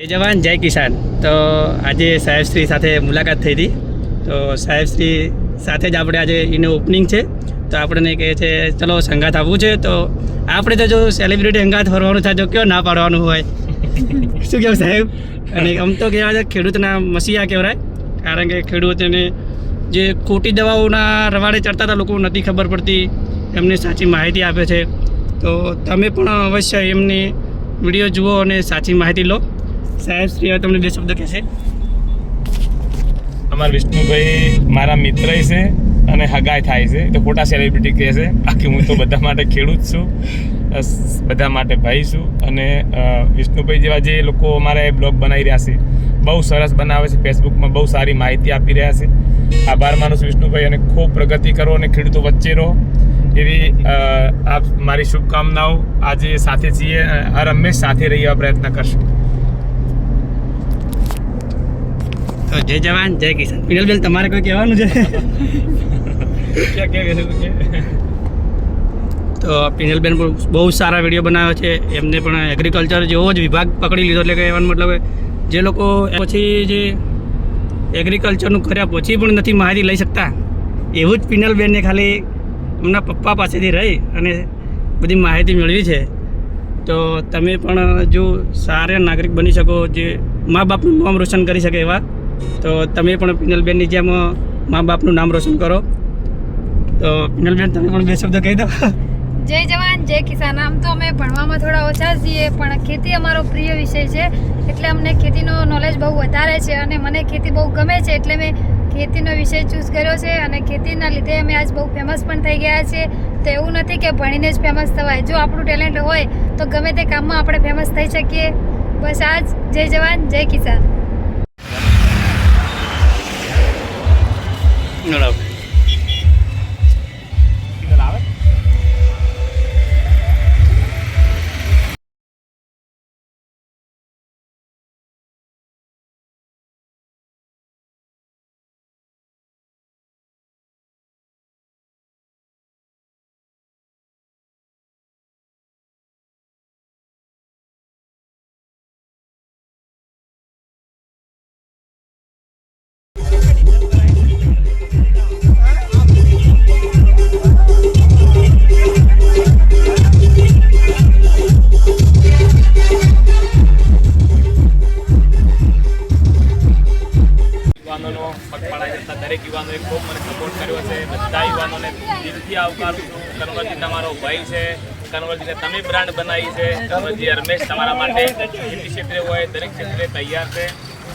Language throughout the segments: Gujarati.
જય જવાન જય કિસાન. તો આજે સાહેબશ્રી સાથે મુલાકાત થઈ હતી. તો સાહેબશ્રી સાથે જ આપણે આજે એનું ઓપનિંગ છે. તો આપણને કહે છે ચલો સંગાત આપવું છે. તો આપણે તો જો સેલિબ્રિટી સંગાત ફરવાનું થાય તો કયો ના પાડવાનું હોય? શું કહેવું સાહેબ? અને આમ તો કહેવાય છે ખેડૂતના મસીહા કહેવાય. કારણ કે ખેડૂતોને જે ખોટી દવાઓના રવાડે ચડતા હતા લોકો નથી ખબર પડતી. એમને સાચી માહિતી આપે છે. તો તમે પણ અવશ્ય એમની વીડિયો જુઓ અને સાચી માહિતી લો. સાહેબ, શ્રી તમને બે શબ્દ કહેશે. અમારા વિષ્ણુભાઈ મારા મિત્ર છે અને હગાઈ થાય છે. તો ખોટા સેલિબ્રિટી કહે છે. બાકી હું તો બધા માટે ખેડૂત છું. બધા માટે ભાઈ છું. અને વિષ્ણુભાઈ જેવા જે લોકો અમારે બ્લોગ બનાવી રહ્યા છે, બહુ સરસ બનાવે છે. ફેસબુકમાં બહુ સારી માહિતી આપી રહ્યા છે. આભાર માનું છું વિષ્ણુભાઈ અને ખૂબ પ્રગતિ કરો અને ખેડૂતો વચ્ચે રહો. એવી આપ મારી શુભકામનાઓ આજે સાથે છીએ. હર હંમેશ સાથે રહી પ્રયત્ન કરશું. તો જય જવાન જય કિસાન. પિનલબેન તમારે કોઈ કહેવાનું છે? તો પિનલબેન પણ બહુ સારા વીડિયો બનાવ્યો છે. એમને પણ એગ્રીકલ્ચર જેવો જ વિભાગ પકડી લીધો. એટલે કે એવાનો મતલબ જે લોકો પછી જે એગ્રીકલ્ચરનું કર્યા પછી પણ નથી માહિતી લઈ શકતા. એવું જ પિનલબેનને ખાલી એમના પપ્પા પાસેથી રહી અને બધી માહિતી મેળવી છે. તો તમે પણ જો સારા નાગરિક બની શકો જે મા બાપનું નામ રોશન કરી શકે એવા તો તમે પણ પિનલબેનની જેમ મા બાપનું નામ રોશન કરો. તો પિનલબેન, તમે પણ બે શબ્દ કહી દો. જય જવાન, જય કિસાન. આમ તો અમે ભણવામાં થોડા ઓછા છીએ, પણ ખેતી અમારો પ્રિય વિષય છે. એટલે અમને ખેતીનો નોલેજ બહુ વધારે છે અને મને ખેતી બહુ ગમે છે, એટલે મેં ખેતીનો વિષય ચૂઝ કર્યો છે અને ખેતીના લીધે અમે આજ બહુ ફેમસ પણ થઈ ગયા છે. તો એવું નથી કે ભણીને જ ફેમસ થવાય. જો આપણું ટેલેન્ટ હોય, તો ગમે તે કામમાં આપણે ફેમસ થઈ શકીએ. બસ આજ, જય જવાન, જય કિસાન. là પગપાળા જતા દરેક યુવાનોએ ખૂબ મને સપોર્ટ કર્યો છે. બધા યુવાનોને દિલથી આવકારું છું. કનવરજી તમારો ભાઈ છે. કનવરજીને તમે બ્રાન્ડ બનાવી છે. કનવરજી હરમેશ તમારા માટે ખેતી ક્ષેત્રે હોય, દરેક ક્ષેત્રે તૈયાર છે.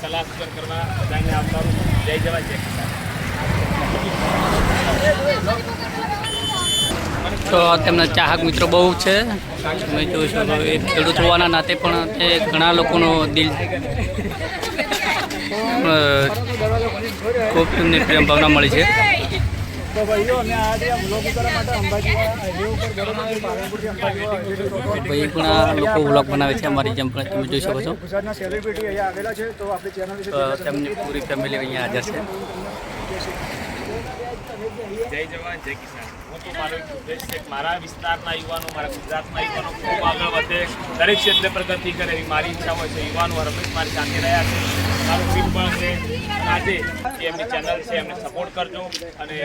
સલાહ સૂચન કરવા બધાને આવકારું જય જવા જય તો તેમના ચાહક મિત્રો બહુ છે. તમે જોઈ એ ખેડૂત હોવાના નાતે પણ તે ઘણા લોકોનો દિલ ખૂબ તેમને પ્રેમ ભાવના મળી છે. ભાઈ ઘણા લોકો વ્લોગ બનાવે છે અમારી જેમ પણ તમે જોઈ શકો છો. ગુજરાતના સેલિબ્રિટી અહીંયા આવેલા છે તો આપણી ચેનલ વિશે તો તેમની પૂરી ફેમિલી અહીંયા હાજર છે. જય જવાન જય કિસાન. મારો ઉદ્દેશ છે મારા વિસ્તારના યુવાનો મારા ગુજરાતના યુવાનો ખૂબ આગળ વધે દરેક ક્ષેત્રે પ્રગતિ કરે એવી મારી ઈચ્છા હોય છે. યુવાનો રમેશ મારી સાથે રહ્યા છે. મારું પીઠબળ છે. આજે એમની ચેનલ છે એમને સપોર્ટ કરજો અને